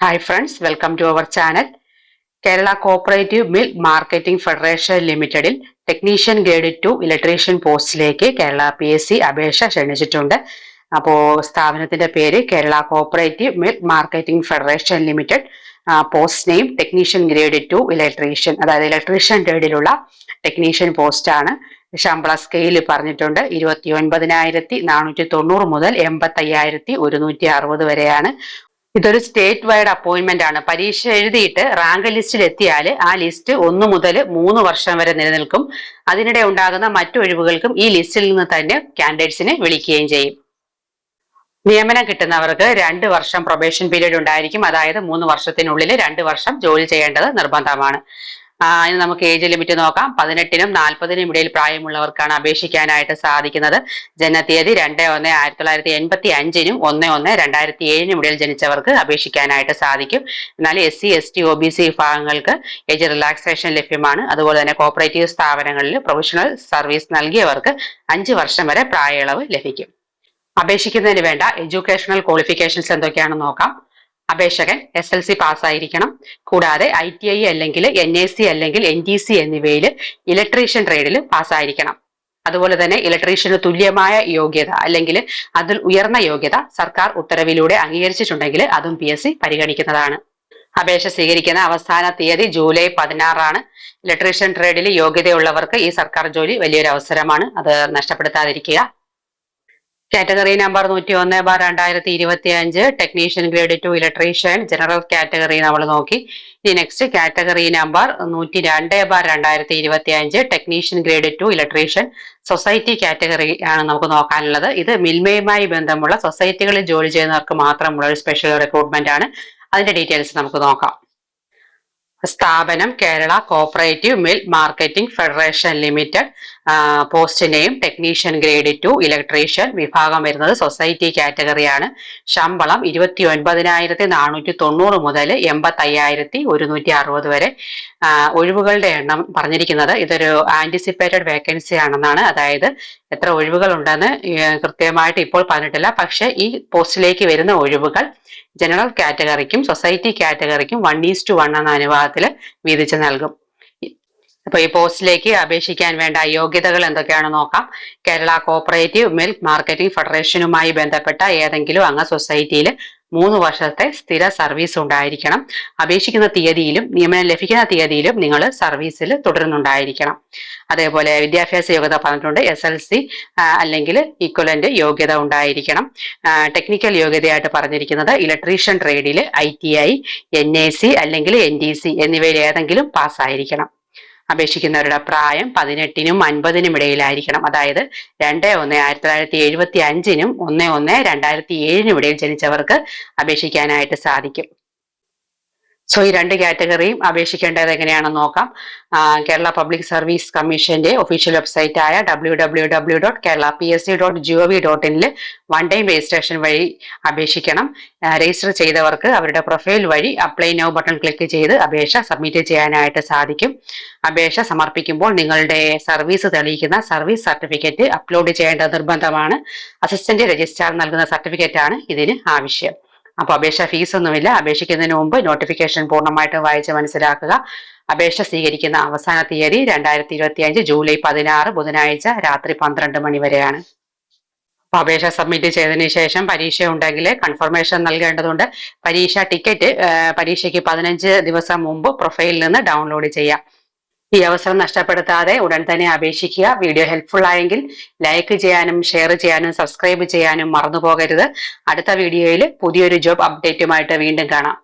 Hi friends welcome to our channel Kerala cooperative milk marketing federation ലിമിറ്റഡിൽ technician grade two electrician പോസ്റ്റിലേക്ക് Kerala P S C അപേക്ഷ ക്ഷണിച്ചിട്ടുണ്ട്. അപ്പോൾ സ്ഥാപനത്തിന്റെ പേര് Kerala cooperative milk marketing federation limited post name technician grade two electrician അതായത് electrician ഗ്രേഡിലുള്ള technician post ആണ്. ശമ്പള സ്കെയിൽ പറഞ്ഞിട്ടുണ്ട്. ഇരുപത്തി ഒൻപതിനായിരത്തി നാനൂറ്റി തൊണ്ണൂറ് മുതൽ എൺപത്തി അയ്യായിരത്തി ഒരുന്നൂറ്റി അറുപത് വരെയാണ് ഇതൊരു സ്റ്റേറ്റ് വൈഡ് അപ്പോയിന്റ്മെന്റ് ആണ്. പരീക്ഷ എഴുതിയിട്ട് റാങ്ക് ലിസ്റ്റിൽ എത്തിയാൽ ആ ലിസ്റ്റ് ഒന്ന് മുതൽ മൂന്ന് വർഷം വരെ നിലനിൽക്കും. അതിനിടെ ഉണ്ടാകുന്ന മറ്റു ഒഴിവുകൾക്കും ഈ ലിസ്റ്റിൽ നിന്ന് തന്നെ കാൻഡിഡേറ്റ്സിനെ വിളിക്കുകയും ചെയ്യും. നിയമനം കിട്ടുന്നവർക്ക് രണ്ട് വർഷം പ്രൊബേഷൻ പീരീഡ് ഉണ്ടായിരിക്കും. അതായത് മൂന്ന് വർഷത്തിനുള്ളിൽ രണ്ട് വർഷം ജോലി ചെയ്യേണ്ടത് നിർബന്ധമാണ്. അതിന് നമുക്ക് ഏജ് ലിമിറ്റ് നോക്കാം. പതിനെട്ടിനും നാൽപ്പതിനും ഇടയിൽ പ്രായമുള്ളവർക്കാണ് അപേക്ഷിക്കാനായിട്ട് സാധിക്കുന്നത്. ജനനത്തീയതി രണ്ട് ഒന്ന് ആയിരത്തി തൊള്ളായിരത്തി എൺപത്തി അഞ്ചിനും ഒന്ന് ഒന്ന് രണ്ടായിരത്തി ഏഴിനും ഇടയിൽ ജനിച്ചവർക്ക് അപേക്ഷിക്കാനായിട്ട് സാധിക്കും. എന്നാൽ S C S T O B C വിഭാഗങ്ങൾക്ക് ഏജ് റിലാക്സേഷൻ ലഭ്യമാണ്. അതുപോലെ തന്നെ കോപ്പറേറ്റീവ് സ്ഥാപനങ്ങളിൽ പ്രൊഫഷണൽ സർവീസ് നൽകിയവർക്ക് അഞ്ച് വർഷം വരെ പ്രായളവ് ലഭിക്കും. അപേക്ഷിക്കുന്നതിന് വേണ്ട എഡ്യൂക്കേഷണൽ ക്വാളിഫിക്കേഷൻസ് എന്തൊക്കെയാണെന്ന് നോക്കാം. അപേക്ഷകൻ എസ് എൽ സി പാസ്സായിരിക്കണം. കൂടാതെ ഐ ടി ഐ അല്ലെങ്കിൽ എൻ എ സി അല്ലെങ്കിൽ എൻ ടി സി എന്നിവയിൽ ഇലക്ട്രീഷ്യൻ ട്രേഡിൽ പാസ്സായിരിക്കണം. അതുപോലെ തന്നെ ഇലക്ട്രീഷ്യന് തുല്യമായ യോഗ്യത അല്ലെങ്കിൽ അതിൽ ഉയർന്ന യോഗ്യത സർക്കാർ ഉത്തരവിലൂടെ അംഗീകരിച്ചിട്ടുണ്ടെങ്കിൽ അതും പി എസ് സി പരിഗണിക്കുന്നതാണ്. അപേക്ഷ സ്വീകരിക്കുന്ന അവസാന തീയതി ജൂലൈ പതിനാറാണ്. ഇലക്ട്രീഷ്യൻ ട്രേഡിൽ യോഗ്യതയുള്ളവർക്ക് ഈ സർക്കാർ ജോലി വലിയൊരു അവസരമാണ്. അത് നഷ്ടപ്പെടുത്താതിരിക്കുക. കാറ്റഗറി നമ്പർ നൂറ്റി ഒന്ന് ബാർ രണ്ടായിരത്തി ഇരുപത്തി അഞ്ച് technician grade two electrician general category നമ്മൾ നോക്കി. ഇനി നെക്സ്റ്റ് കാറ്റഗറി നമ്പർ നൂറ്റി രണ്ട് ബാർ രണ്ടായിരത്തി ഇരുപത്തി അഞ്ച് technician grade two electrician society category ആണ് നമുക്ക് നോക്കാനുള്ളത്. ഇത് മിൽമയുമായി ബന്ധമുള്ള സൊസൈറ്റികളിൽ ജോലി ചെയ്യുന്നവർക്ക് മാത്രമുള്ള ഒരു സ്പെഷ്യൽ റിക്രൂട്ട്മെന്റ് ആണ്. അതിന്റെ ഡീറ്റെയിൽസ് നമുക്ക് നോക്കാം. സ്ഥാപനം Kerala cooperative milk marketing federation limited post name technician grade two electrician വിഭാഗം വരുന്നത് സൊസൈറ്റി കാറ്റഗറിയാണ് ശമ്പളം ഇരുപത്തി ഒൻപതിനായിരത്തി നാനൂറ്റി തൊണ്ണൂറ് മുതൽ എൺപത്തി അയ്യായിരത്തി ഒരുന്നൂറ്റി അറുപത് വരെ ഒഴിവുകളുടെ എണ്ണം പറഞ്ഞിരിക്കുന്നത്. ഇതൊരു ആന്റിസിപ്പേറ്റഡ് വേക്കൻസി ആണെന്നാണ്. അതായത് എത്ര ഒഴിവുകൾ ഉണ്ടെന്ന് കൃത്യമായിട്ട് ഇപ്പോൾ പറഞ്ഞിട്ടില്ല. പക്ഷേ ഈ പോസ്റ്റിലേക്ക് വരുന്ന ഒഴിവുകൾ ജനറൽ കാറ്റഗറിക്കും സൊസൈറ്റി കാറ്റഗറിക്കും വൺ ഈസ് ടു വൺ എന്ന അനുപാതത്തിൽ വീതിച്ച് നൽകും. അപ്പൊ ഈ പോസ്റ്റിലേക്ക് അപേക്ഷിക്കാൻ വേണ്ട യോഗ്യതകൾ എന്തൊക്കെയാണെന്ന് നോക്കാം. കേരള കോപ്പറേറ്റീവ് മിൽക്ക് മാർക്കറ്റിംഗ് ഫെഡറേഷനുമായി ബന്ധപ്പെട്ട ഏതെങ്കിലും അംഗ സൊസൈറ്റിയിൽ മൂന്ന് വർഷത്തെ സ്ഥിര സർവീസ് ഉണ്ടായിരിക്കണം. അപേക്ഷിക്കുന്ന തീയതിയിലും നിയമനം ലഭിക്കുന്ന തീയതിയിലും നിങ്ങൾ സർവീസിൽ തുടരുന്നുണ്ടായിരിക്കണം. അതേപോലെ വിദ്യാഭ്യാസ യോഗ്യത പറഞ്ഞിട്ടുണ്ട് എസ് എൽ സി അല്ലെങ്കിൽ ഇക്വലന്റ് യോഗ്യത ഉണ്ടായിരിക്കണം. ടെക്നിക്കൽ യോഗ്യതയായിട്ട് പറഞ്ഞിരിക്കുന്നത് electrician ട്രേഡിൽ I T I N A C അല്ലെങ്കിൽ എൻ ഡി സി എന്നിവയിൽ ഏതെങ്കിലും പാസ്സായിരിക്കണം അപേക്ഷിക്കുന്നവരുടെ പ്രായം പതിനെട്ടിനും അൻപതിനും ഇടയിലായിരിക്കണം. അതായത് രണ്ട് ഒന്ന് ആയിരത്തി തൊള്ളായിരത്തി എഴുപത്തി അഞ്ചിനും ഒന്ന് ഒന്ന് രണ്ടായിരത്തി ഏഴിനും ഇടയിൽ ജനിച്ചവർക്ക് അപേക്ഷിക്കാനായിട്ട് സാധിക്കും. സോ ഈ രണ്ട് കാറ്റഗറിയും അപേക്ഷിക്കേണ്ടത് എങ്ങനെയാണെന്ന് നോക്കാം. കേരള പബ്ലിക് സർവീസ് കമ്മീഷന്റെ ഒഫീഷ്യൽ വെബ്സൈറ്റ് ആയ W W W dot Kerala P S C dot G O V dot ഇനിൽ one time registration വഴി അപേക്ഷിക്കണം. രജിസ്റ്റർ ചെയ്തവർക്ക് അവരുടെ പ്രൊഫൈൽ വഴി അപ്ലൈ നൗ ബട്ടൺ ക്ലിക്ക് ചെയ്ത് അപേക്ഷ സബ്മിറ്റ് ചെയ്യാനായിട്ട് സാധിക്കും. അപേക്ഷ സമർപ്പിക്കുമ്പോൾ നിങ്ങളുടെ സർവീസ് തെളിയിക്കുന്ന സർവീസ് സർട്ടിഫിക്കറ്റ് അപ്ലോഡ് ചെയ്യേണ്ടത് നിർബന്ധമാണ്. അസിസ്റ്റന്റ് രജിസ്ട്രാർ നൽകുന്ന സർട്ടിഫിക്കറ്റ് ആണ് ഇതിന് ആവശ്യം. അപ്പോൾ അപേക്ഷ ഫീസ് ഒന്നുമില്ല. അപേക്ഷിക്കുന്നതിന് മുമ്പ് നോട്ടിഫിക്കേഷൻ പൂർണമായിട്ട് വായിച്ച് മനസ്സിലാക്കുക. അപേക്ഷ സ്വീകരിക്കുന്ന അവസാന തീയതി രണ്ടായിരത്തി ഇരുപത്തി അഞ്ച് ജൂലൈ പതിനാറ് ബുധനാഴ്ച രാത്രി പന്ത്രണ്ട് മണി വരെയാണ്. അപ്പോൾ അപേക്ഷ സബ്മിറ്റ് ചെയ്തതിന് ശേഷം പരീക്ഷ ഉണ്ടെങ്കിൽ കൺഫർമേഷൻ നൽകേണ്ടതുണ്ട്. പരീക്ഷ ടിക്കറ്റ് പരീക്ഷയ്ക്ക് പതിനഞ്ച് ദിവസം മുമ്പ് പ്രൊഫൈലിൽ നിന്ന് ഡൗൺലോഡ് ചെയ്യാം. ഈ അവസരം നഷ്ടപ്പെടുത്താതെ ഉടൻ തന്നെ അപേക്ഷിക്കുക. വീഡിയോ ഹെൽപ്ഫുൾ ആയെങ്കിൽ ലൈക്ക് ചെയ്യാനും ഷെയർ ചെയ്യാനും സബ്സ്ക്രൈബ് ചെയ്യാനും മറന്നു പോകരുത് അടുത്ത വീഡിയോയിൽ പുതിയൊരു ജോബ് അപ്ഡേറ്റുമായിട്ട് വീണ്ടും കാണാം.